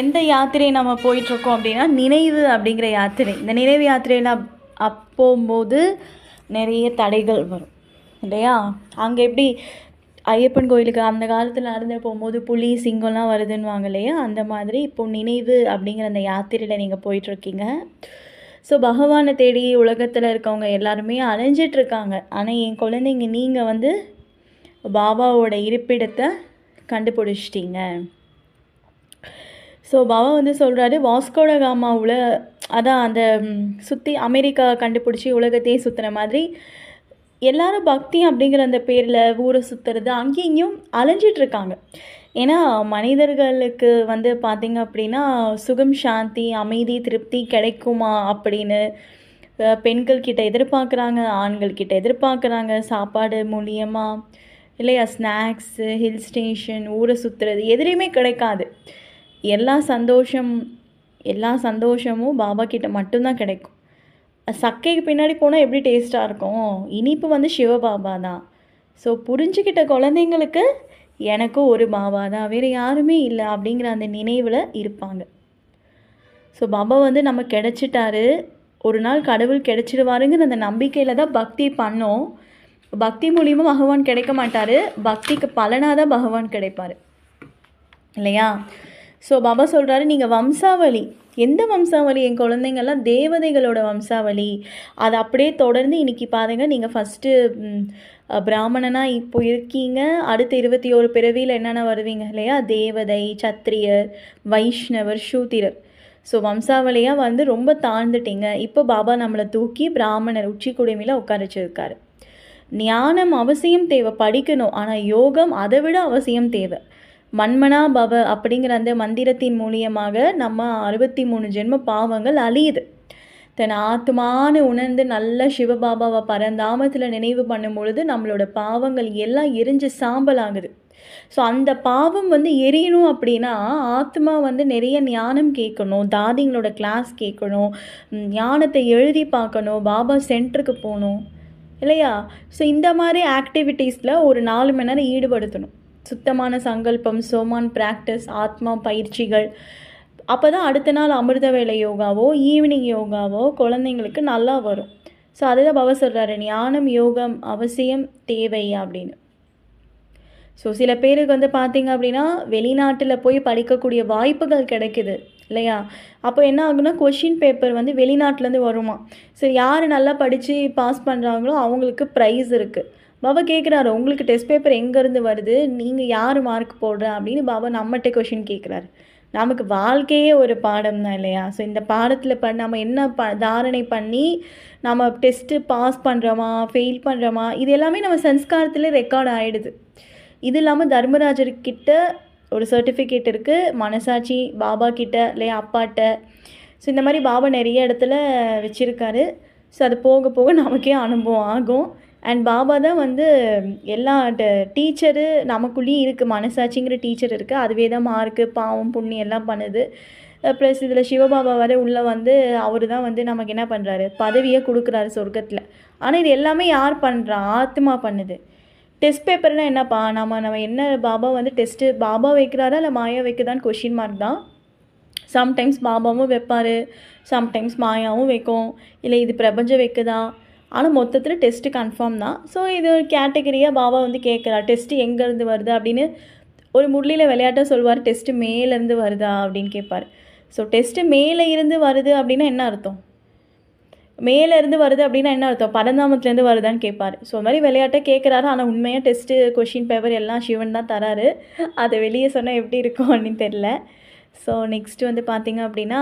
எந்த யாத்திரை நம்ம போயிட்டுருக்கோம் அப்படின்னா நினைவு அப்படிங்கிற யாத்திரை. இந்த நினைவு யாத்திரையில் அப் அப்போம்போது நிறைய தடைகள் வரும். இல்லையா? அங்கே எப்படி ஐயப்பன் கோயிலுக்கு அந்த காலத்தில் நடந்து போகும்போது புலி சிங்கம்லாம் வருதுன்னுவாங்க இல்லையா? அந்த மாதிரி இப்போ நினைவு அப்படிங்கிற அந்த யாத்திரையில் நீங்கள் போயிட்டுருக்கீங்க. ஸோ பகவானை தேடி உலகத்தில் இருக்கவங்க எல்லாருமே அலைஞ்சிட்ருக்காங்க ஆனால் என் குழந்தைங்க நீங்கள் வந்து பாபாவோட இருப்பிடத்தை கண்டுபிடிச்சிட்டீங்க. ஸோ பாபா வந்து சொல்கிறாரு வாஸ்கோட காமாவில் அதான் அந்த சுற்றி அமெரிக்கா கண்டுபிடிச்சி உலகத்தையே சுற்றுன மாதிரி எல்லாரும் பக்தி அப்படிங்கிற அந்த பேரில் ஊரை சுற்றுறது அங்கேயும் இங்கேயும் அலைஞ்சிட்டு ஏன்னா மனிதர்களுக்கு வந்து பார்த்திங்க அப்படின்னா சுகம் சாந்தி அமைதி திருப்தி கிடைக்குமா அப்படின்னு பெண்கள் கிட்ட எதிர்பார்க்குறாங்க ஆண்கள் கிட்ட எதிர்பார்க்குறாங்க. சாப்பாடு மூலியமாக இல்லையா ஸ்நாக்ஸு ஹில் ஸ்டேஷன் ஊரை சுற்றுறது எதுலேயுமே கிடைக்காது. எல்லா சந்தோஷம் எல்லா சந்தோஷமும் பாபா கிட்ட மட்டும்தான் கிடைக்கும். சக்கைக்கு பின்னாடி போனால் எப்படி டேஸ்ட்டாக இருக்கும்? இனிப்பு வந்து சிவபாபா தான். ஸோ புரிஞ்சுக்கிட்ட குழந்தைங்களுக்கு எனக்கும் ஒரு பாபா தான். வேறு யாருமே இல்லை அப்படிங்கிற அந்த நினைவில் இருப்பாங்க. ஸோ பாபா வந்து நம்ம கிடச்சிட்டாரு. ஒரு நாள் கடவுள் கிடச்சிடுவாருங்கிற அந்த நம்பிக்கையில் தான் பக்தி பண்ணோம். பக்தி மூலியமாக பகவான் கிடைக்க மாட்டார். பக்திக்கு பலனாக தான் பகவான் கிடைப்பார். இல்லையா? ஸோ பாபா சொல்கிறாரு நீங்கள் வம்சாவளி. எந்த வம்சாவளி? என் குழந்தைங்கள்லாம் தேவதைகளோட வம்சாவளி. அதை அப்படியே தொடர்ந்து இன்னைக்கு பாருங்க நீங்கள் ஃபஸ்ட்டு பிராமணனாக இப்போ இருக்கீங்க. அடுத்த இருபத்தி ஒரு பிறவியில் என்னென்ன வருவீங்க இல்லையா? தேவதை சத்திரியர் வைஷ்ணவர் சூத்திரர். ஸோ வம்சாவளியாக வந்து ரொம்ப தாழ்ந்துட்டீங்க. இப்போ பாபா நம்மளை தூக்கி பிராமணர் உச்சி குடுமையில் உட்கார வச்சிருக்காரு. ஞானம் அவசியம் தேவை படிக்கணும். ஆனால் யோகம் அதை விட அவசியம் தேவை. மன்மனா பவ அப்படிங்கிற அந்த மந்திரத்தின் மூலியமாக நம்ம அறுபத்தி மூணு ஜென்ம பாவங்கள் அழியுது. தன் ஆத்மானு உணர்ந்து நல்ல சிவபாபாவை பரந்தாமத்தில் நினைவு பண்ணும் பொழுது நம்மளோட பாவங்கள் எல்லாம் எரிஞ்சு சாம்பல் ஆகுது ஸோ அந்த பாவம் வந்து எரியணும் அப்படின்னா ஆத்மா வந்து நிறைய ஞானம் கேட்கணும் தாதிங்களோட கிளாஸ் கேட்கணும் ஞானத்தை எழுதி பார்க்கணும் பாபா சென்டருக்கு போகணும் இல்லையா? ஸோ இந்த மாதிரி ஆக்டிவிட்டீஸில் ஒரு நாலு மணி நேரம் ஈடுபடுத்தணும். சுத்தமான சங்கல்பம் சோமான் ப்ராக்டிஸ் ஆத்மா பயிற்சிகள். அப்போ தான் அடுத்த நாள் அமிர்த வேலை யோகாவோ ஈவினிங் யோகாவோ குழந்தைங்களுக்கு நல்லா வரும். ஸோ அதுதான் பவ சொல்கிறாரு ஞானம் யோகம் அவசியம் தேவை அப்படின்னு. ஸோ சில பேருக்கு வந்து பார்த்தீங்க அப்படின்னா வெளிநாட்டில் போய் படிக்கக்கூடிய வாய்ப்புகள் கிடைக்குது இல்லையா? அப்போ என்ன ஆகுனா கொஷின் பேப்பர் வந்து வெளிநாட்டிலேருந்து வருமா? ஸோ யார் நல்லா படித்து பாஸ் பண்ணுறாங்களோ அவங்களுக்கு ப்ரைஸ் இருக்குது பாபா கேட்குறாரு உங்களுக்கு டெஸ்ட் பேப்பர் எங்கேருந்து வருது? நீங்கள் யார் மார்க் போடுற? அப்படின்னு பாபா நம்மகிட்ட கொஷின் கேட்குறாரு நமக்கு வாழ்க்கையே ஒரு பாடம் தான் இல்லையா? ஸோ இந்த பாடத்தில் ப நம்ம என்ன ப தாரணை பண்ணி நம்ம டெஸ்ட்டு பாஸ் பண்ணுறோமா ஃபெயில் பண்ணுறோமா இது எல்லாமே நம்ம சன்ஸ்காரத்தில் ரெக்கார்ட் ஆகிடுது இது இல்லாமல் தர்மராஜர்கிட்ட ஒரு சர்டிஃபிகேட் இருக்குது மனசாட்சி பாபா கிட்ட இல்லையா அப்பாட்ட. ஸோ இந்த மாதிரி பாபா நிறைய இடத்துல வச்சுருக்காரு. ஸோ அது போக போக நமக்கே அனுபவம் ஆகும். அண்ட் பாபா தான் வந்து எல்லா டீச்சரு நமக்குள்ளேயும் இருக்குது மனசாட்சிங்கிற டீச்சர் இருக்குது அதுவே தான் மார்க்கு பாவம் புண்ணி எல்லாம் பண்ணுது. ப்ளஸ் இதில் சிவபாபா வர உள்ளே வந்து அவர் தான் வந்து நமக்கு என்ன பண்ணுறாரு பதவியை கொடுக்குறாரு சொர்க்கத்தில். ஆனால் இது எல்லாமே யார் பண்ணுறா ஆத்மா பண்ணுது. டெஸ்ட் பேப்பர்னால் என்னப்பா? நம்ம நம்ம என்ன பாபா வந்து டெஸ்ட்டு பாபா வைக்கிறாரா? இல்லை மாயா வைக்குதான்னு கொஷின் மார்க் தான். சம்டைம்ஸ் பாபாவும் வைப்பார். சம்டைம்ஸ் மாயாவும் வைக்கும். இல்லை இது பிரபஞ்சம் வைக்குதா? ஆனால் மொத்தத்தில் டெஸ்ட்டு கன்ஃபார்ம் தான். ஸோ இது ஒரு கேட்டகரியாக பாபா வந்து கேட்குறா டெஸ்ட்டு எங்கேருந்து வருது? அப்படின்னு ஒரு முரளியில் விளையாட்டாக சொல்வார் டெஸ்ட்டு மேலேருந்து வருதா? அப்படின்னு கேட்பார். ஸோ டெஸ்ட்டு மேலே இருந்து வருது அப்படின்னா என்ன அர்த்தம்? மேலேருந்து வருது அப்படின்னா என்ன அர்த்தம்? பரந்தாமத்துலேருந்து வருதான்னு கேட்பார். ஸோ அது மாதிரி விளையாட்டை கேட்குறாரு. ஆனால் உண்மையாக டெஸ்ட்டு கொஷின் பேப்பர் எல்லாம் சிவன் தான் தராரு. அதை வெளியே சொன்னால் எப்படி இருக்கும் அப்படின்னு தெரில ஸோ நெக்ஸ்ட்டு வந்து பார்த்திங்க அப்படின்னா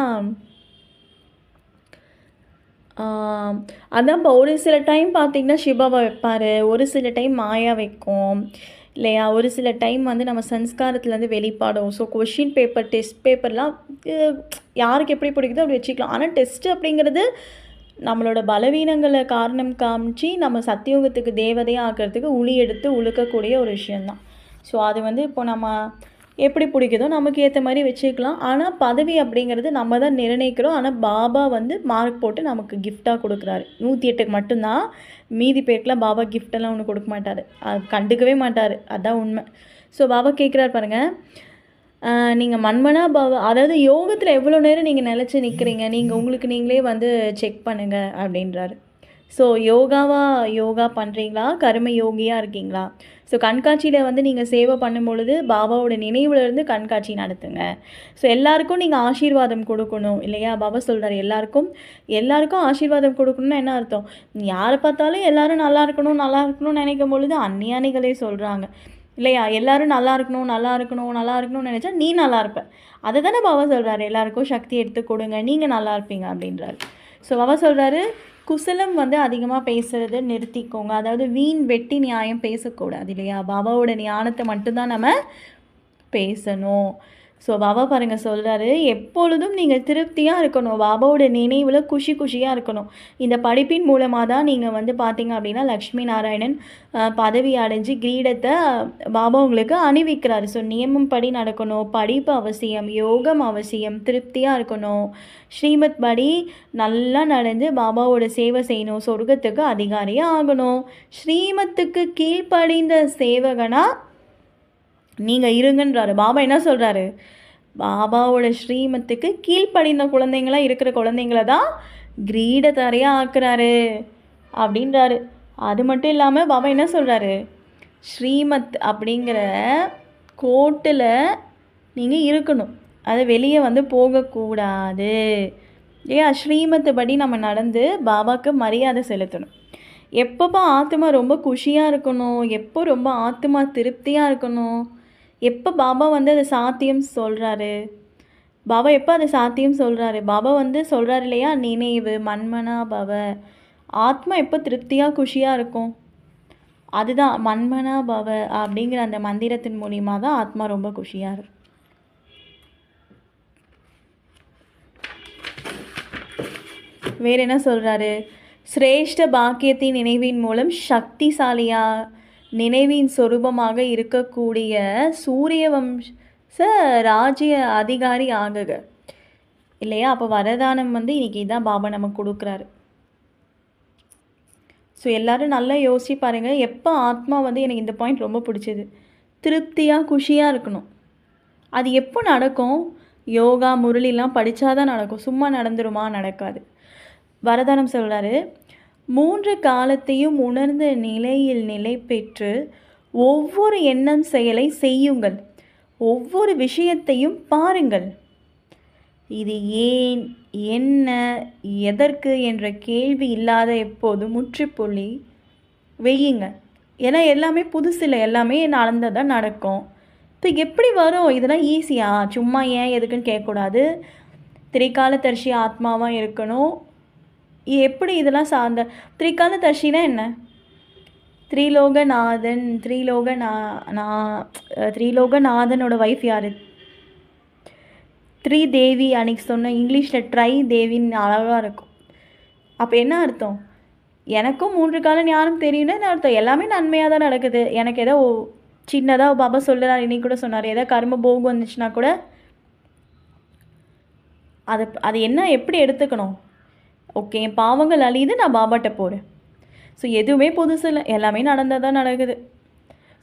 ஆம், அதான் இப்போ ஒரு சில டைம் பார்த்தீங்கன்னா சிவாவை வைப்பார் ஒரு சில டைம் மாயா வைக்கும் இல்லையா? ஒரு சில டைம் வந்து நம்ம சன்ஸ்காரத்துலேருந்து வெளிப்பாடும் ஸோ கொஷின் பேப்பர் டெஸ்ட் பேப்பர்லாம் யாருக்கு எப்படி பிடிக்குதோ அப்படி வச்சுக்கலாம். ஆனால் டெஸ்ட்டு அப்படிங்கிறது நம்மளோட பலவீனங்களை காரணம் காமிச்சு நம்ம சத்தியோகத்துக்கு தேவதையாக ஆக்கிறதுக்கு உளி எடுத்து உழுக்கக்கூடிய ஒரு விஷயந்தான் ஸோ அது வந்து இப்போ நம்ம எப்படி பிடிக்குதோ நமக்கு ஏற்ற மாதிரி வச்சுக்கலாம். ஆனால் பதவி அப்படிங்கிறது நம்ம தான் நிர்ணயிக்கிறோம். ஆனால் பாபா வந்து மார்க் போட்டு நமக்கு கிஃப்டாக கொடுக்குறாரு. நூற்றி எட்டுக்கு மட்டும்தான். மீதி பேருக்குலாம் பாபா கிஃப்டெல்லாம் ஒன்று கொடுக்க மாட்டார். கண்டுக்கவே மாட்டார். அதான் உண்மை. ஸோ பாபா கேட்குறாரு பாருங்கள் நீங்கள் மண்மனா பாபா அதாவது யோகத்தில் எவ்வளோ நேரம் நீங்கள் நிலச்சி நிற்கிறீங்க நீங்கள் உங்களுக்கு நீங்களே வந்து செக் பண்ணுங்கள் அப்படின்றாரு. ஸோ யோகாவா யோகா பண்ணுறீங்களா கர்ம யோகியாக இருக்கீங்களா? ஸோ கண்காட்சியில் வந்து நீங்கள் சேவை பண்ணும் பொழுது பாபாவோட நினைவுலேருந்து கண்காட்சி நடத்துங்க. ஸோ எல்லாருக்கும் நீங்கள் ஆசீர்வாதம் கொடுக்கணும் இல்லையா? பாபா சொல்கிறார் எல்லாருக்கும் எல்லாருக்கும் ஆசீர்வாதம் கொடுக்கணும்னா என்ன அர்த்தம்? யாரை பார்த்தாலும் எல்லாரும் நல்லா இருக்கணும் நல்லா இருக்கணும்னு நினைக்கும் பொழுது அந்நியானிகளே சொல்கிறாங்க இல்லையா? எல்லாரும் நல்லா இருக்கணும் நல்லா இருக்கணும் நல்லா இருக்கணும்னு நினச்சா நீ நல்லா இருப்ப. அதை தானே பாபா சொல்கிறாரு எல்லாருக்கும் சக்தி எடுத்து கொடுங்க நீங்கள் நல்லா இருப்பீங்க அப்படின்றாரு. ஸோ பாபா சொல்கிறாரு குசலம் வந்து அதிகமாக பேசுகிறத நிறுத்திக்கோங்க. அதாவது வீண் வெட்டி நியாயம் பேசக்கூடாது இல்லையா? பாபாவோட ஞானத்தை மட்டும்தான் நம்ம பேசணும். ஸோ பாபா பாருங்கள் சொல்கிறாரு எப்பொழுதும் நீங்கள் திருப்தியாக இருக்கணும். பாபாவோட நினைவில் குஷி குஷியாக இருக்கணும். இந்த படிப்பின் மூலமாக தான் நீங்கள் வந்து பார்த்தீங்க அப்படின்னா லக்ஷ்மி நாராயணன் பதவி அடைஞ்சு கிரீடத்தை பாபா உங்களுக்கு அணிவிக்கிறாரு. ஸோ நியமம் படி நடக்கணும் படிப்பு அவசியம் யோகம் அவசியம் திருப்தியாக இருக்கணும். ஸ்ரீமத் படி நல்லா நடந்து பாபாவோட சேவை செய்யணும். சொர்க்கத்துக்கு அதிகாரியாக ஆகணும். ஸ்ரீமத்துக்கு கீழ்ப்படிந்த சேவகனாக நீங்கள் இருங்கன்றாரு. பாபா என்ன சொல்கிறாரு பாபாவோட ஸ்ரீமத்துக்கு கீழ்ப்படிந்த குழந்தைங்களா இருக்கிற குழந்தைங்கள தான் கிரீடதாரியாக ஆக்குறாரு. அப்படின்றாரு. அது மட்டும் இல்லாமல் பாபா என்ன சொல்கிறாரு ஸ்ரீமத் அப்படிங்கிற கோட்டில் நீங்கள் இருக்கணும். அது வெளியே வந்து போகக்கூடாது. ஏன் ஸ்ரீமத்து படி நம்ம நடந்து பாபாவுக்கு மரியாதை செலுத்தணும். எப்பப்போ ஆத்மா ரொம்ப குஷியாக இருக்கணும்? எப்போ ரொம்ப ஆத்மா திருப்தியாக இருக்கணும்? எப்போ பாபா வந்து அதை சாத்தியம் சொல்கிறாரு பாபா எப்போ அதை சாத்தியம் சொல்கிறாரு பாபா வந்து சொல்கிறாரு இல்லையா? நினைவு மண்மனா பவ. ஆத்மா எப்போ திருப்தியாக குஷியாக இருக்கும்? அதுதான் மண்மனா பவ அப்படிங்கிற அந்த மந்திரத்தின் மூலியமாக தான் ஆத்மா ரொம்ப குஷியாக இருக்கும் வேறு என்ன சொல்கிறாரு சிரேஷ்ட பாக்கியத்தின் நினைவின் மூலம் சக்திசாலியாக நினைவின் சொரூபமாக இருக்கக்கூடிய சூரிய வம்ச ராஜ்ய அதிகாரி ஆகுக. இல்லையா? அப்போ வரதானம் வந்து இன்னைக்கு இதான் பாபா நமக்கு கொடுக்குறாரு. ஸோ எல்லோரும் நல்லா யோசிச்சு பாருங்கள் எப்போ ஆத்மா வந்து எனக்கு இந்த பாயிண்ட் ரொம்ப பிடிச்சது? திருப்தியாக குஷியாக இருக்கணும். அது எப்போ நடக்கும்? யோகா முரளிலாம் படித்தாதான் நடக்கும். சும்மா நடந்துருமா? நடக்காது. வரதானம் சொல்கிறாரு மூன்று காலத்தையும் உணர்ந்த நிலையில் நிலை பெற்று ஒவ்வொரு எண்ணம் செயலை செய்யுங்கள். ஒவ்வொரு விஷயத்தையும் பாருங்கள். இது ஏன் என்ன எதற்கு என்ற கேள்வி இல்லாத எப்போது முற்றுப்புள்ளி வெய்யுங்க ஏன்னா எல்லாமே புதுசில் எல்லாமே நடந்ததான் நடக்கும். இப்போ எப்படி வரும்? இதெல்லாம் ஈஸியா சும்மா ஏன் எதுக்குன்னு கேட்கக்கூடாது. திரைக்காலதர்ஷி ஆத்மாவாக இருக்கணும். எப்படி இதெல்லாம் சார்ந்த திரிகாலதர்ஷினா என்ன? த்ரீலோகநாதன் த்ரீலோக நா நா- த்ரீலோகநாதனோட ஒய்ஃப் யார்? த்ரீ தேவி அன்னைக்கு சொன்ன இங்கிலீஷில் ட்ரை தேவின்னு அழகாக இருக்கும். அப்போ என்ன அர்த்தம்? எனக்கும் மூன்று கால ஞானம் தெரியும்னா என்ன அர்த்தம்? எல்லாமே நன்மையாக தான் நடக்குது. எனக்கு ஏதோ சின்னதாக பாபா சொல்லுறாரு இன்னைக்கு கூட சொன்னார். ஏதோ கர்ம போகம் வந்துச்சுன்னா கூட அதை அது என்ன எப்படி எடுத்துக்கணும்? ஓகே என் பாவங்கள் அழியுது நான் பாபாட்ட போகிறேன் ஸோ எதுவுமே புதுசு இல்லை. எல்லாமே நடந்தால் தான் நடக்குது.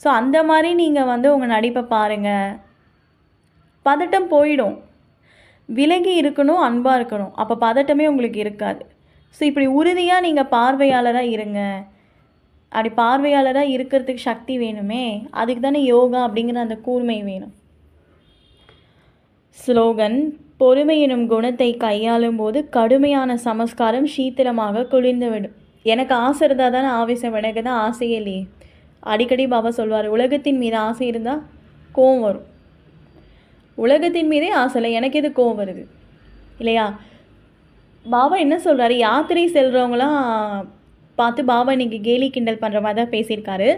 ஸோ அந்த மாதிரி நீங்கள் வந்து உங்கள் நடிப்பை பாருங்கள் பதட்டம் போயிடும். விலகி இருக்கணும் அன்பாக இருக்கணும். அப்போ பதட்டமே உங்களுக்கு இருக்காது. ஸோ இப்படி உறுதியாக நீங்கள் பார்வையாளராக இருங்க. அப்படி பார்வையாளராக இருக்கிறதுக்கு சக்தி வேணுமே. அதுக்கு தானே யோகா அப்படிங்கிற அந்த கூர்மை வேணும். ஸ்லோகன் பொறுமை எனும் குணத்தை கையாளும் போது கடுமையான சமஸ்காரம் சீத்திரமாக குளிர்ந்துவிடும். எனக்கு ஆசை இருந்தால் தானே ஆவேசம் எனக்கு தான் ஆசையே இல்லையே. அடிக்கடி பாபா சொல்வார் உலகத்தின் மீது ஆசை இருந்தால் கோவம் வரும். உலகத்தின் மீதே ஆசை இல்லை எனக்கு எது கோவம் வருது? இல்லையா? பாபா என்ன சொல்கிறாரு யாத்திரை செல்கிறவங்களாம் பார்த்து பாபா இன்றைக்கி கேலி கிண்டல் பண்ணுற மாதிரி தான் பேசியிருக்காரு.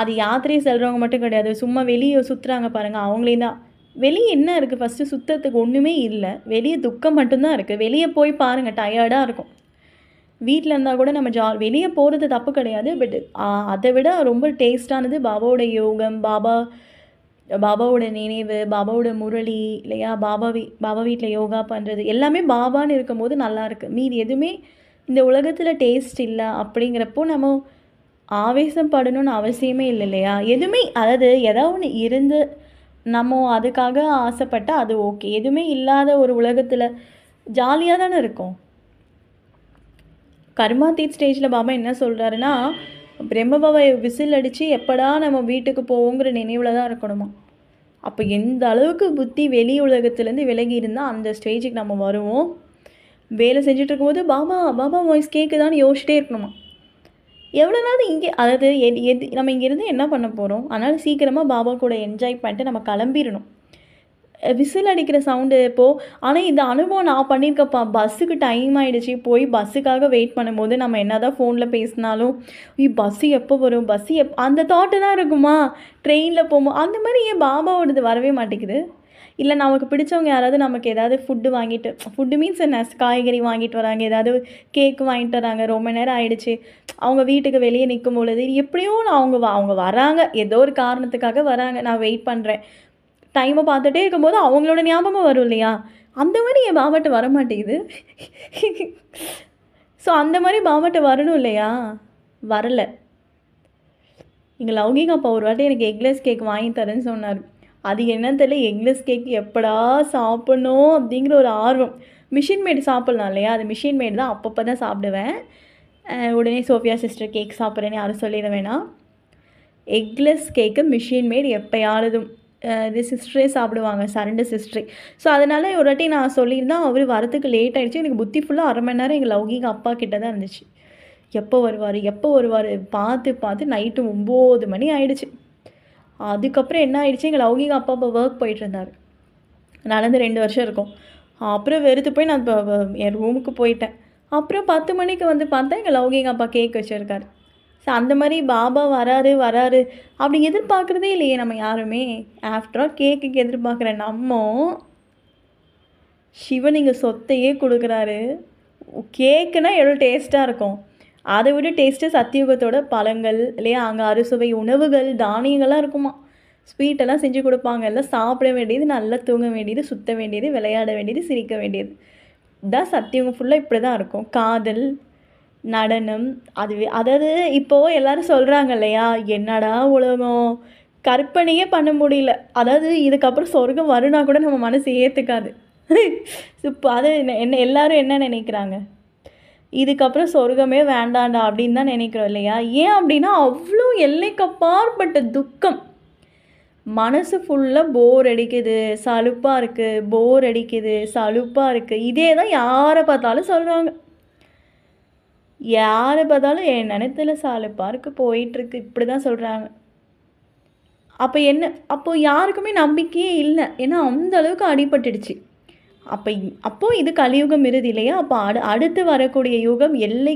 அது யாத்திரை செல்கிறவங்க மட்டும் கிடையாது சும்மா வெளியே சுற்றுறாங்க பாருங்கள் அவங்களே தான். வெளியே என்ன இருக்குது ஃபஸ்ட்டு சுத்தத்துக்கு ஒன்றுமே இல்லை. வெளியே துக்கம் மட்டும்தான் இருக்குது வெளியே போய் பாருங்கள் டயர்டாக இருக்கும். வீட்டில் இருந்தால் கூட நம்ம ஜா வெளியே போகிறது தப்பு கிடையாது. பட் அதை விட ரொம்ப டேஸ்டானது பாபாவோட யோகம் பாபா பாபாவோட நினைவு பாபாவோட முரளி இல்லையா? பாபா வீ பாபா வீட்டில் யோகா பண்ணுறது எல்லாமே பாபான்னு இருக்கும்போது நல்லாயிருக்கு மீதி எதுவுமே இந்த உலகத்தில் டேஸ்ட் இல்லை. அப்படிங்கிறப்போ நம்ம ஆவேசம் படணும்னு அவசியமே இல்லை இல்லையா? எதுவுமே அதாவது ஏதாவது ஒன்று இருந்து நம்ம அதுக்காக ஆசைப்பட்டால் அது ஓகே. எதுவுமே இல்லாத ஒரு உலகத்தில் ஜாலியாக தானே இருக்கும். கர்மாத்தீத் ஸ்டேஜில் பாபா என்ன சொல்கிறாருன்னா பிரம்மபாவை விசில் அடித்து எப்படா நம்ம வீட்டுக்கு போவோங்கிற நினைவில் தான் இருக்கணுமா? அப்போ எந்த அளவுக்கு புத்தி வெளி உலகத்துலேருந்து விலகி இருந்தால் அந்த ஸ்டேஜுக்கு நம்ம வருவோம். வேலை செஞ்சுட்டு இருக்கும்போது பாபா பாபா வாய்ஸ் கேட்குதான்னு யோசிச்சிட்டே இருக்கணுமா? எவ்வளோ நாள் இங்கே அதாவது எது எது நம்ம இங்கேருந்து என்ன பண்ண போகிறோம் அதனால் சீக்கிரமாக பாபா கூட என்ஜாய் பண்ணிட்டு நம்ம கிளம்பிடணும். விசில் அடிக்கிற சவுண்டு இப்போது ஆனால் இந்த அனுபவம் நான் பண்ணியிருக்கப்பா பஸ்ஸுக்கு டைம் ஆகிடுச்சு போய் பஸ்ஸுக்காக வெயிட் பண்ணும்போது நம்ம என்ன தான் ஃபோனில் பேசினாலும் பஸ்ஸு எப்போ வரும்? பஸ்ஸு எப் அந்த தாட்டு தான் இருக்குமா? ட்ரெயினில் போகும்போது. அந்த மாதிரி ஏன் பாபாவோடது வரவே மாட்டேங்குது? இல்லை நமக்கு பிடிச்சவங்க யாராவது நமக்கு ஏதாவது ஃபுட்டு வாங்கிட்டு ஃபுட்டு மீன்ஸ் என்ன? காய்கறி வாங்கிட்டு வராங்க ஏதாவது கேக் வாங்கிட்டு வராங்க ரொம்ப நேரம் ஆயிடுச்சு. அவங்க வீட்டுக்கு வெளியே நிற்கும் பொழுது எப்படியோ நான் அவங்க அவங்க வராங்க. ஏதோ ஒரு காரணத்துக்காக வராங்க. நான் வெயிட் பண்ணுறேன் டைமை பார்த்துட்டே இருக்கும்போது அவங்களோட ஞாபகம் வரும் இல்லையா? அந்த மாதிரி என் பாபாட்ட வர மாட்டேங்குது ஸோ அந்த மாதிரி பாபாட்ட வரணும் இல்லையா? வரலை. எங்கள் லௌகிக அப்பா ஒரு வாட்டி எனக்கு எக்லெஸ் கேக் வாங்கி தரேன்னு சொன்னார். அது என்னன்னு தெரியல. எக்லெஸ் கேக் எப்படா சாப்பிடணும் அப்படிங்கிற ஒரு ஆர்வம். மிஷின் மேடு சாப்பிட்லாம் இல்லையா? அது மிஷின் மேடு தான் அப்பப்போ தான் சாப்பிடுவேன். உடனே சோஃபியா சிஸ்டர் கேக் சாப்பிட்றேன்னு யாரும் சொல்லிட வேணாம். எக்லெஸ் கேக்கு மிஷின் மேடு எப்பயாவதும். இது சிஸ்டரே சாப்பிடுவாங்க சரண்டு சிஸ்டரே ஸோ அதனால் ஒரு வாட்டி நான் சொல்லியிருந்தேன் அவர் வரத்துக்கு லேட் ஆகிடுச்சு எனக்கு புத்தி ஃபுல்லாக அரை மணி நேரம் எங்கள் லௌகிக அப்பா கிட்ட தான் இருந்துச்சு. எப்போ வருவார்? எப்போ வருவார்? பார்த்து பார்த்து நைட்டு ஒம்பது மணி ஆயிடுச்சு. அதுக்கப்புறம் என்ன ஆயிடுச்சு? எங்கள் லௌகிக அப்பா அப்போ ஒர்க் போயிட்டு இருந்தார் நடந்து ரெண்டு வருஷம் இருக்கும். அப்புறம் வெறுத்து போய் நான் இப்போ என் ரூமுக்கு போயிட்டேன். அப்புறம் பத்து மணிக்கு வந்து பார்த்தா எங்கள் லௌகிக அப்பா கேக் வச்சுருக்காரு. ஸோ அந்த மாதிரி பாபா வராரு வராரு. அப்படி எதிர்பார்க்குறதே இல்லையே நம்ம யாருமே. ஆஃப்டர் ஆல் கேக்குக்கு எதிர்பார்க்குற நம்ம சிவன் இங்கே சொத்தையே கொடுக்குறாரு. கேக்குனா எவ்வளோ டேஸ்ட்டாக இருக்கும். அதை விட டேஸ்ட்டு சத்தியுகத்தோட பழங்கள் இல்லையா? அங்கே அறுசுவை உணவுகள் தானியங்கள்லாம் இருக்குமா? ஸ்வீட்டெல்லாம் செஞ்சு கொடுப்பாங்க. எல்லாம் சாப்பிட வேண்டியது நல்லா தூங்க வேண்டியது சுத்த வேண்டியது விளையாட வேண்டியது சிரிக்க வேண்டியது. இதான் சத்தியவங்க ஃபுல்லாக இப்படி தான் இருக்கும். காதல் நடனம் அதுவே அதாவது இப்போது எல்லோரும் சொல்கிறாங்க இல்லையா? என்னடா உலகம்? கற்பனையே பண்ண முடியல. அதாவது இதுக்கப்புறம் சொர்க்கம் வருனா கூட நம்ம மனசு ஏற்றுக்காது இப்போ அது என்ன- என்ன எல்லாரும் என்ன நினைக்கிறாங்க? இதுக்கப்புறம் சொர்க்கமே வேண்டாண்டா அப்படின்னு தான் நினைக்கிறோம் இல்லையா? ஏன் அப்படின்னா அவ்வளோ எல்லைக்கப்பாற்பட்ட துக்கம். மனசு ஃபுல்லாக போர் அடிக்குது. சலுப்பாக இருக்குது போர் அடிக்குது. சலுப்பாக இருக்குது இதே தான் யாரை பார்த்தாலும் சொல்கிறாங்க யாரை பார்த்தாலும் என் நினைத்துல சலுப்பாக இருக்குது போயிட்டுருக்கு. இப்படி தான் சொல்கிறாங்க அப்போ என்ன? அப்போது யாருக்குமே நம்பிக்கையே இல்லை. ஏன்னா அந்த அளவுக்கு அடிபட்டுடுச்சு. அப்போ அப்போது இது கலியுகம் இறுதி இல்லையா? அப்போ அடு அடுத்து வரக்கூடிய யுகம் எல்லை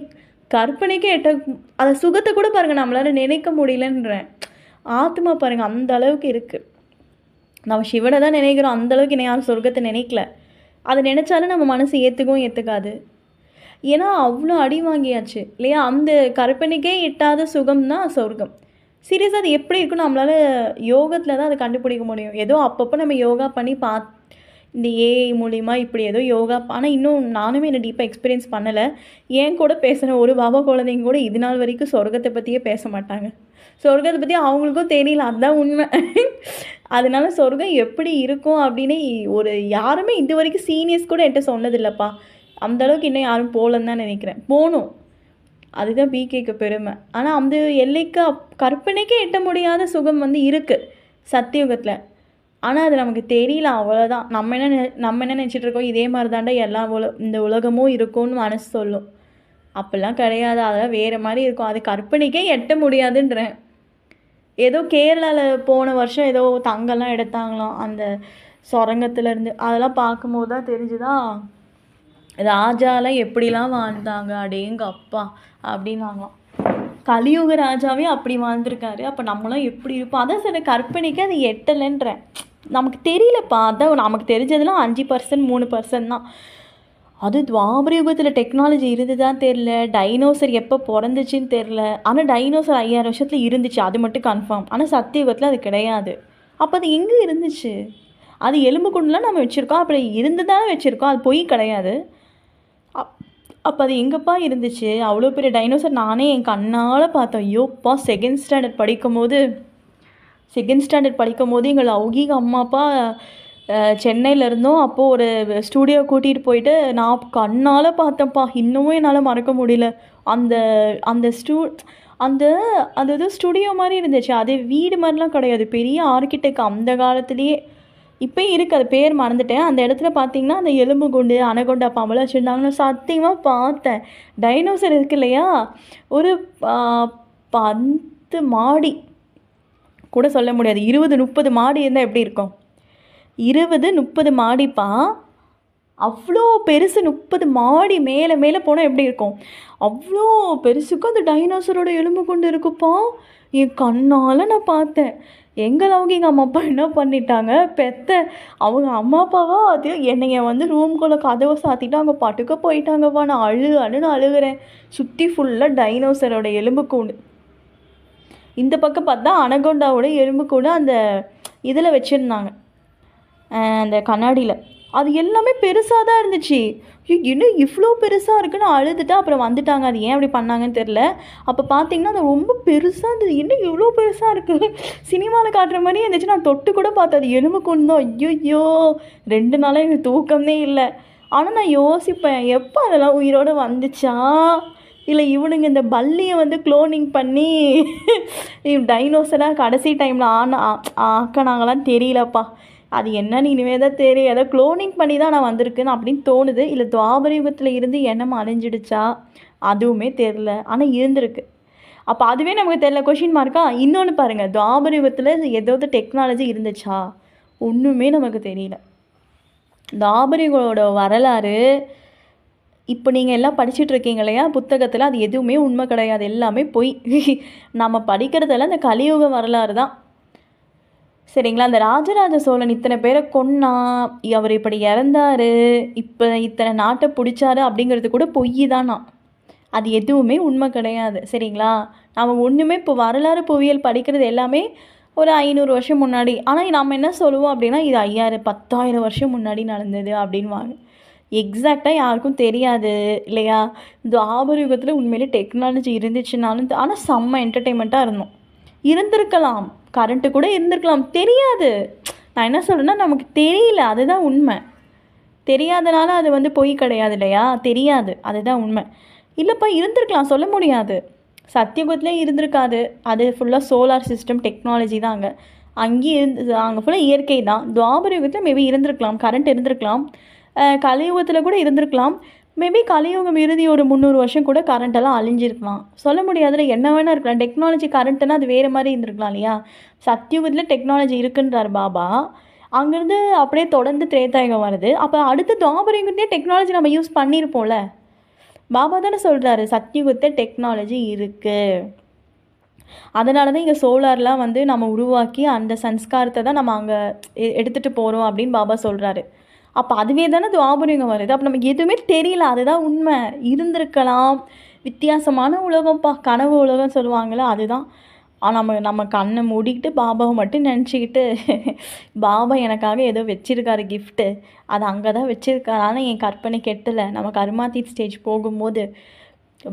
கற்பனைக்கே எட்ட அதை சுகத்தை கூட பாருங்கள் நம்மளால நினைக்க முடியலன்றேன் ஆத்மா பாருங்கள் அந்த அளவுக்கு இருக்குது நம்ம சிவனை தான் நினைக்கிறோம் அந்த அளவுக்கு என்ன யாரும் சொர்க்கத்தை நினைக்கல. அதை நினச்சாலும் நம்ம மனசு ஏற்றுக்கவும் ஏற்றுக்காது ஏன்னா அவ்வளோ அடி வாங்கியாச்சு இல்லையா? அந்த கற்பனைக்கே எட்டாத சுகம் தான் சொர்க்கம். சீரியஸாக அது எப்படி இருக்குன்னு நம்மளால யோகத்தில் தான் அதை கண்டுபிடிக்க முடியும். ஏதோ அப்பப்போ நம்ம யோகா பண்ணி பார்த்து இந்த ஏஐ மூலிமா இப்படி ஏதோ யோகா ஆனால் இன்னும் நானுமே என்ன டீப்பாக எக்ஸ்பீரியன்ஸ் பண்ணலை. ஏன் கூட பேசுகிற ஒரு பாபா குழந்தைங்க கூட இது நாள் வரைக்கும் சொர்க்கத்தை பற்றியே பேச மாட்டாங்க. சொர்க்கத்தை பற்றி அவங்களுக்கும் தெரியல அதுதான் உண்மை. அதனால சொர்க்கம் எப்படி இருக்கும் அப்படின்னு ஒரு யாருமே இது வரைக்கும் சீனியர்ஸ் கூட என்கிட்ட சொன்னதில்லப்பா. அந்தளவுக்கு இன்னும் யாரும் போகலன்னு தான் நினைக்கிறேன். போகணும். அதுதான் பிகேக்கு பெருமை. ஆனால் அந்த எல்லைக்கு கற்பனைக்கே எட்ட முடியாத சுகம் வந்து இருக்குது சத்தியுகத்தில். ஆனால் அது நமக்கு தெரியல அவ்வளோதான் நம்ம என்ன நம்ம என்ன நினச்சிட்ருக்கோம் இதே மாதிரி தாண்டா எல்லா உல இந்த உலகமும் இருக்கும்னு மனசு சொல்லும். அப்படிலாம் கிடையாது. அதெல்லாம் வேறு மாதிரி இருக்கும். அது கற்பனைக்கே எட்ட முடியாதுன்றேன். ஏதோ கேரளாவில் போன வருஷம் ஏதோ தங்கெல்லாம் எடுத்தாங்களாம். அந்த சுரங்கத்துலேருந்து. அதெல்லாம் பார்க்கும்போது தான் தெரிஞ்சுதான் ராஜாலாம் எப்படிலாம் வாழ்ந்தாங்க? அடேங்க அப்பா அப்படின்னாங்களாம். கலியுக ராஜாவே அப்படி வாழ்ந்திருக்காரு. அப்போ நம்மளாம் எப்படி இருப்போம்? அதான் சில கற்பனைக்கு அது எட்டலைன்றேன். நமக்கு தெரியலப்பா. அதான் நமக்கு தெரிஞ்சதெல்லாம் அஞ்சு பர்சன்ட் மூணு பர்சன்ட் தான். அது துவாபரயுகத்தில் டெக்னாலஜி இருந்துதான் தெரில டைனோசர் எப்போ பிறந்துச்சுன்னு தெரில ஆனால் டைனோசர் ஐயாயிரம் வருஷத்தில் இருந்துச்சு. அது மட்டும் கன்ஃபார்ம் ஆனால் சத்தியுகத்தில் அது கிடையாது. அப்போ அது எங்கே இருந்துச்சு? அது எலும்பு குண்டுலாம் நம்ம வச்சுருக்கோம். அப்படி இருந்து தானே வச்சுருக்கோம். அது பொய் கிடையாது. அப்போ அது எங்கப்பா இருந்துச்சு? அவ்வளோ பெரிய டைனோசர் நானே என் கண்ணால் பார்த்தேன். ஐயோப்பா செகண்ட் ஸ்டாண்டர்ட் படிக்கும்போது செகண்ட் ஸ்டாண்டர்ட் படிக்கும் போது எங்கள் லௌகீக அம்மா அப்பா சென்னையில் இருந்தோம். அப்போது ஒரு ஸ்டூடியோ கூட்டிகிட்டு போயிட்டு நான் கண்ணால் பார்த்தேன்ப்பா. இன்னமும் என்னால் மறக்க முடியல. அந்த அந்த ஸ்டூ அந்த அது ஸ்டுடியோ மாதிரி இருந்துச்சு. அது வீடு மாதிரிலாம் கிடையாது. பெரிய ஆர்கிடெக்ட் அந்த காலத்துலேயே இப்போயும் இருக்குது அது பேர் மறந்துட்டேன். அந்த இடத்துல பார்த்தீங்கன்னா அந்த எலும்பு குண்டு அனகொண்டா பாம்பெல்லாம் வச்சுருந்தாங்கன்னு சத்தியமாக பார்த்தேன். டைனோசர் இருக்கு இல்லையா? ஒரு பத்து மாடி. கூட சொல்ல முடியாது. இருபது முப்பது மாடி இருந்தால் எப்படி இருக்கும்? இருபது முப்பது மாடிப்பா? அவ்வளோ பெருசு முப்பது மாடி மேலே மேலே போனால் எப்படி இருக்கும்? அவ்வளோ பெருசுக்கும் அந்த டைனோசரோட எலும்பு கொண்டு இருக்குப்பா. என் கண்ணால் நான் பார்த்தேன். எங்கள் லௌகிங்க அம்மா அப்பா என்ன பண்ணிட்டாங்க? பெத்த அவங்க அம்மா அப்பாவா? அது என்னைய வந்து ரூம்குள்ளே கதவை சாத்திட்டு அவங்க பாட்டுக்கு போயிட்டாங்கப்பா நான் அழு அழுன்னு அழுகிறேன். சுற்றி ஃபுல்லாக டைனோசரோட எலும்பு கூண்டு. இந்த பக்கம் பார்த்தா அனகொண்டாவோட எலும்பு கூட அந்த இதில் வச்சுருந்தாங்க. அந்த கண்ணாடியில். அது எல்லாமே பெருசாக தான் இருந்துச்சு. ஐயோ, இன்னும் இவ்வளோ பெருசாக இருக்குன்னு அழுதுட்டு அப்புறம் வந்துட்டாங்க. அது ஏன் அப்படி பண்ணாங்கன்னு தெரில அப்போ பார்த்தீங்கன்னா அது ரொம்ப பெருசாக இருந்தது. இன்னும் இவ்வளோ பெருசாக இருக்குது சினிமாவில் காட்டுற மாதிரி இருந்துச்சு. நான் தொட்டு கூட பார்த்தேன் அது எலும்பு கொண்டு ஐயோ ரெண்டு நாளாக எனக்கு தூக்கமே இல்லை. ஆனால் நான் யோசிப்பேன் எப்போ அதெல்லாம் உயிரோடு வந்துச்சா? இல்லை இவனுங்க இந்த பல்லியை வந்து க்ளோனிங் பண்ணி டைனோசராக கடைசி டைமில் ஆன ஆ- ஆக்கினாங்களான்னு தெரியலப்பா. அது என்னன்னு இனிமே தான் தெரியும். ஏதோ க்ளோனிங் பண்ணி தான் நான் வந்திருக்குன்னு அப்படின்னு தோணுது. இல்லை துவாபரயுகத்தில் இருந்து எண்ணம் அழிஞ்சிடுச்சா? அதுவுமே தெரில ஆனால் இருந்திருக்கு. அப்போ அதுவே நமக்கு தெரியல. கொஷின் மார்க்கா இன்னொன்று பாருங்கள் துவாபர ஏதோ ஏதாவது டெக்னாலஜி இருந்துச்சா? ஒன்றுமே நமக்கு தெரியல. தாபரிகளோட வரலாறு இப்போ நீங்கள் எல்லாம் படிச்சுட்டு இருக்கீங்க இல்லையா? புத்தகத்தில் அது எதுவுமே உண்மை கிடையாது. எல்லாமே பொய். நம்ம படிக்கிறதெல்லாம் இந்த கலியுக வரலாறு தான். சரிங்களா? அந்த ராஜராஜ சோழன் இத்தனை பேரை கொன்னா அவர் இப்படி இறந்தாரு இப்போ இத்தனை நாட்டை பிடிச்சாரு அப்படிங்கிறது கூட பொய் தானா அது எதுவுமே உண்மை கிடையாது சரிங்களா? நாம் ஒன்றுமே இப்போ வரலாறு புவியியல் படிக்கிறது எல்லாமே ஒரு ஐநூறு வருஷம் முன்னாடி. ஆனால் நம்ம என்ன சொல்லுவோம் அப்படின்னா இது ஐயாயிரம் பத்தாயிரம் வருஷம் முன்னாடி நடந்தது அப்படின்வாங்க எக்ஸாக்டாக யாருக்கும் தெரியாது இல்லையா? இந்த ஆபரயுகத்தில் உண்மையிலே டெக்னாலஜி இருந்துச்சுனாலும் ஆனால் செம்ம என்டர்டெயின்மெண்ட்டாக இருந்தோம். இருந்திருக்கலாம். கரண்ட்டு கூட இருந்திருக்கலாம். தெரியாது. நான் என்ன சொல்கிறேன்னா நமக்கு தெரியல. அதுதான் உண்மை. தெரியாதனால அது வந்து பொய் கிடையாது இல்லையா? தெரியாது. அதுதான் உண்மை. இல்லைப்பா இருந்திருக்கலாம். சொல்ல முடியாது. சத்தியுகத்துலேயும் இருந்திருக்காது. அது ஃபுல்லாக சோலார் சிஸ்டம் டெக்னாலஜி தான் அங்கே. அங்கேயும் இருந்து அங்கே ஃபுல்லாக இயற்கை தான். துவாபர யுகத்தில் மேபி இருந்திருக்கலாம். கரண்ட் இருந்திருக்கலாம். கலியுகத்தில் கூட இருந்திருக்கலாம். மேபி கலியுகம் இறுதி ஒரு முந்நூறு வருஷம் கூட கரண்ட்டெல்லாம் அழிஞ்சிருக்கலாம். சொல்ல முடியாதுல என்ன வேணால் இருக்கலாம். டெக்னாலஜி கரண்ட்டுனா அது வேறு மாதிரி இருந்திருக்கலாம் இல்லையா? சத்தியுகத்தில் டெக்னாலஜி இருக்குன்றார் பாபா. அங்கேருந்து அப்படியே தொடர்ந்து திரேதாயுகம் வருது. அப்போ அடுத்த துவாபர டெக்னாலஜி நம்ம யூஸ் பண்ணியிருப்போம்ல பாபா தானே சொல்கிறாரு சத்தியுகத்தை டெக்னாலஜி இருக்குது அதனால தான் இங்கே சோலார்லாம் வந்து நம்ம உருவாக்கி அந்த சன்ஸ்காரத்தை தான் நம்ம அங்கே எடுத்துகிட்டு போகிறோம் அப்படின்னு பாபா சொல்கிறாரு அப்போ அதுவே தானே துவாபரிங்கம் வருது. அப்போ நமக்கு எதுவுமே தெரியல. அதுதான் உண்மை. இருந்திருக்கலாம். வித்தியாசமான உலகம்ப்பா. கனவு உலகம் சொல்லுவாங்களே அதுதான். ஆனால் நம்ம நம்ம கண்ணை மூடிக்கிட்டு பாபாவை மட்டும் நினச்சிக்கிட்டு பாபா எனக்காக ஏதோ வச்சிருக்காரு கிஃப்ட்டு அது அங்கே தான் வச்சுருக்காரு. ஆனால் என் கற்பனை கெட்டலை. நம்ம கருமாத்தி ஸ்டேஜ் போகும்போது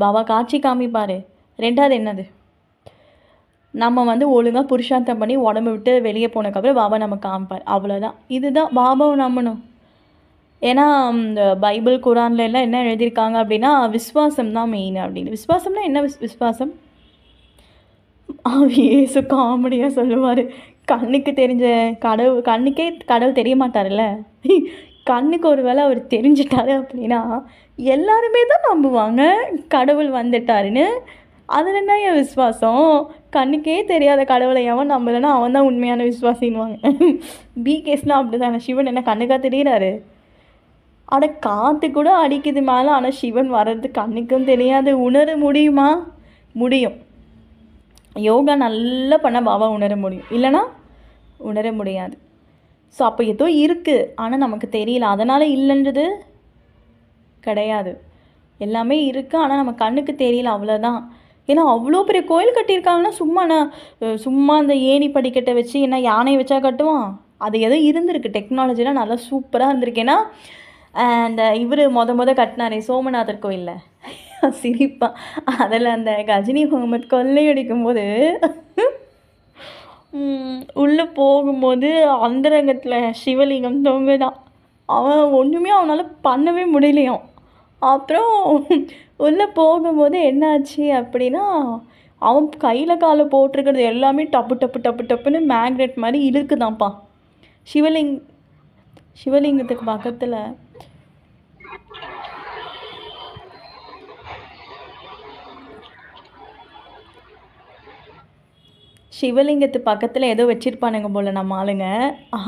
பாபா காட்சி காமிப்பார். ரெண்டாவது என்னது? நம்ம வந்து ஒழுங்காக புருஷார்த்தம் பண்ணி உடம்பு விட்டு வெளியே போனதுக்கப்புறம் பாபா நம்ம காமிப்பார். அவ்வளோதான் இதுதான் பாபாவை நம்பணும். ஏன்னா இந்த பைபிள் குரான்ல எல்லாம் என்ன எழுதியிருக்காங்க அப்படின்னா விஸ்வாசம் தான் மெயின் அப்படின்னு. விஸ்வாசம்னா என்ன விஸ் விஸ்வாசம் ஏசு காமெடியாக சொல்லுவார். கண்ணுக்கு தெரிஞ்ச கடவுள் கண்ணுக்கே கடவுள் தெரிய மாட்டார்ல கண்ணுக்கு ஒரு வேளை அவர் தெரிஞ்சிட்டாரு அப்படின்னா எல்லாருமே தான் நம்புவாங்க கடவுள் வந்துட்டாருன்னு. அதில் என்ன என் விஸ்வாசம் கண்ணுக்கே தெரியாத கடவுளை எவன் நம்பலைன்னா அவன் தான் உண்மையான விஸ்வாசின்னுவாங்க பி கேஸ்னால் அப்படி தானே சிவன் என்ன கண்ணுக்காக தெரிகிறாரு அட காற்று கூட அடிக்குது மேலே. ஆனால் சிவன் வர்றது கண்ணுக்கும் தெரியாது. உணர முடியுமா? முடியும். யோகா நல்லா பண்ண பாபா உணர முடியும். இல்லைனா உணர முடியாது. ஸோ அப்போ ஏதோ இருக்குது ஆனால் நமக்கு தெரியல. அதனால் இல்லைன்றது கிடையாது. எல்லாமே இருக்குது ஆனால் நம்ம கண்ணுக்கு தெரியல. அவ்வளோதான் ஏன்னா அவ்வளோ பெரிய கோயில் கட்டியிருக்காங்கன்னா சும்மா நான் சும்மா அந்த ஏணி படிக்கட்டை வச்சு என்ன யானையை வச்சா கட்டுவான்? அது ஏதோ இருந்திருக்கு. டெக்னாலஜிலாம் நல்லா சூப்பராக இருந்திருக்கு. ஏன்னா அந்த uh, இவர் மொத மொத கட்டினாரே சோமநாதர் கோயிலில். சிரிப்பான் அதில் அந்த கஜினி முகமது கொள்ளையடிக்கும் போது உள்ளே போகும்போது அந்தரங்கத்தில் சிவலிங்கம் தொங்குதான். அவன் ஒன்றுமே அவனால் பண்ணவே முடியலையாம். அப்புறம் உள்ளே போகும்போது என்னாச்சு அப்படின்னா அவன் கையில் காலை போட்டிருக்கிறது எல்லாமே டப்பு டப்பு டப்பு டப்புன்னு மேக்னெட் மாதிரி இழுக்குதான்ப்பா சிவலிங் சிவலிங்கத்துக்கு பக்கத்தில் சிவலிங்கத்து பக்கத்தில் ஏதோ வச்சுருப்பானுங்க போல் நம்ம ஆளுங்க.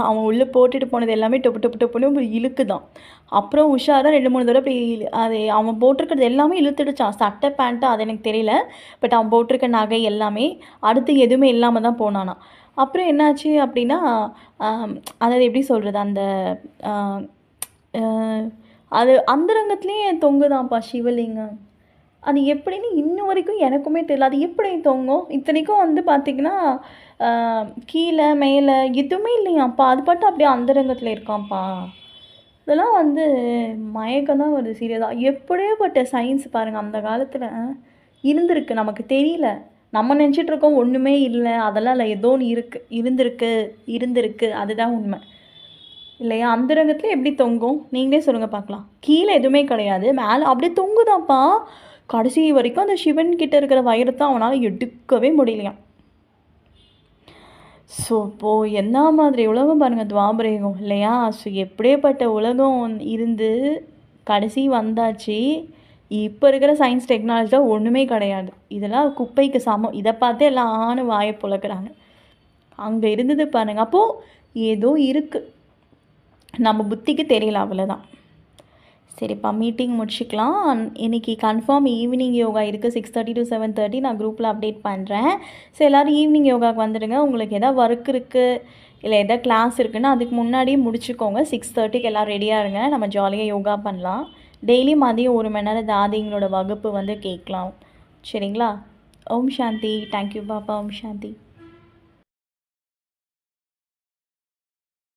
அவன் உள்ளே போட்டுட்டு போனது எல்லாமே டொப்பு டொப்பு டொப்புன்னு இழுக்குதான். அப்புறம் உஷாராக ரெண்டு மூணு தடவை போய் அது அவன் போட்டிருக்கிறது எல்லாமே இழுத்துடுச்சான். சட்டை பேண்ட்டு அது எனக்கு தெரியல. பட் அவன் போட்டிருக்க நகை எல்லாமே அடுத்து எதுவுமே இல்லாமல் தான் போனானான் அப்புறம் என்னாச்சு அப்படின்னா அதாவது எப்படி சொல்கிறது அந்த அது அந்தரங்கத்துலேயே தொங்குதான்ப்பா சிவலிங்கம். அது எப்படின்னு இன்ன வரைக்கும் எனக்குமே தெரியல. அது எப்படி தொங்கும்? இத்தனைக்கும் வந்து பார்த்திங்கன்னா கீழே மேலே எதுவுமே இல்லையாம்ப்பா. அது பாட்டு அப்படியே அந்தரங்கத்தில் இருக்காம்ப்பா. இதெல்லாம் வந்து மயக்கம் தான் வருது சீரியஸாக எப்படியேப்பட்ட சயின்ஸ் பாருங்கள் அந்த காலத்தில் இருந்திருக்கு நமக்கு தெரியல. நம்ம நினச்சிட்ருக்கோம் ஒன்றுமே இல்லை. அதெல்லாம் இல்லை. ஏதோ ஒன்று இருக்கு. இருந்திருக்கு. இருந்திருக்கு. அதுதான் உண்மை. இல்லையா? அந்தரங்கத்தில் எப்படி தொங்கும்? நீங்களே சொல்லுங்கள் பார்க்கலாம். கீழே எதுவுமே கிடையாது. மேலே அப்படியே தொங்குதாப்பா. கடைசி வரைக்கும் அந்த சிவன் கிட்ட இருக்கிற வயிறத்தை அவனால் எடுக்கவே முடியலையாம் ஸோ இப்போது என்ன மாதிரி உலகம் பாருங்கள் துவாபரேகம் இல்லையா? ஸோ எப்படியேப்பட்ட உலகம் இருந்து கடைசி வந்தாச்சு. இப்போ இருக்கிற சயின்ஸ் டெக்னாலஜியில் ஒன்றுமே கிடையாது. இதெல்லாம் குப்பைக்கு சமம். இதை பார்த்தே எல்லாம் ஆணு வாயை புழக்கிறாங்க அங்கே இருந்தது பாருங்க. அப்போது ஏதோ இருக்குது நம்ம புத்திக்கு தெரியல அவ்வளோதான் சரிப்பா மீட்டிங் முடிச்சுக்கலாம். இன்னைக்கு கன்ஃபார்ம் ஈவினிங் யோகா இருக்குது six thirty to seven thirty நான் குரூப்பில் அப்டேட் பண்ணுறேன் ஸோ எல்லோரும் ஈவினிங் யோகாவுக்கு வந்துடுங்க. உங்களுக்கு எதாவது ஒர்க் இருக்குது இல்லை எதாவது கிளாஸ் இருக்குன்னா அதுக்கு முன்னாடியே முடிச்சுக்கோங்க. சிக்ஸ் தேர்ட்டிக்கு எல்லாம் ரெடியாக இருங்க. நம்ம ஜாலியாக யோகா பண்ணலாம். டெய்லி மதியம் ஒரு மணி நேரம் தாதிங்களோட வகுப்பு வந்து கேட்கலாம். சரிங்களா? ஓம் சாந்தி. தேங்க்யூ பாப்பா. ஓம் சாந்தி.